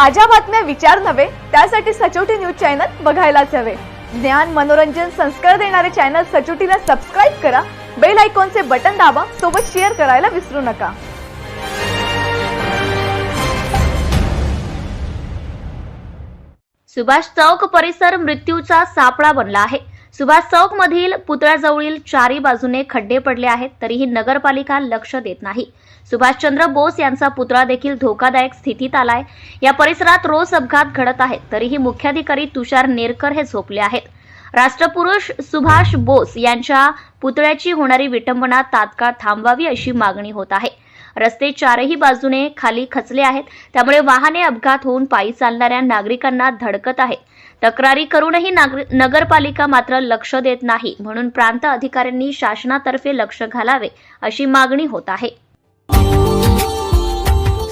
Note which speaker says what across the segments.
Speaker 1: ताज्या बातम्या विचार नव्हे त्यासाठी सचोटी न्यूज चॅनल बघायलाच हवे. ज्ञान मनोरंजन संस्कार देणारे चॅनल सचोटीला सबस्क्राईब करा बेल आयकॉनचे बटन दाबा सोबत शेअर करायला विसरू नका.
Speaker 2: सुभाष चौक परिसर मृत्यूचा सापळा बनला आहे. सुभाष चौक मधील पुतळ्याजवळील चारी बाजूने खड्डे पडले आहेत तरीही नगरपालिका लक्ष देत नाही. सुभाषचंद्र बोस यांचा पुतळा देखील धोकादायक स्थितीत आलाय. या परिसरात रोज अपघात घडत आहेत तरीही मुख्याधिकारी तुषार नेरकर हे झोपले आहेत. राष्ट्रपुरुष सुभाष बोस यांच्या पुतळ्याची होणारी विटंबना तात्काळ थांबवावी अशी मागणी होत आहे. रस्ते चारही बाजूने खाली खचले आहेत. त्यामुळे वाहने अपघात होऊन पायी चालणाऱ्या नागरिकांना धडकत आहेत. तक्रारी करूनही नगरपालिका मात्र लक्ष देत नाही. म्हणून प्रांत अधिकाऱ्यांनी शासनातर्फे लक्ष घालावे अशी मागणी होत आहे.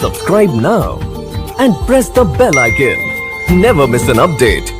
Speaker 3: Subscribe now and press the bell icon never miss an update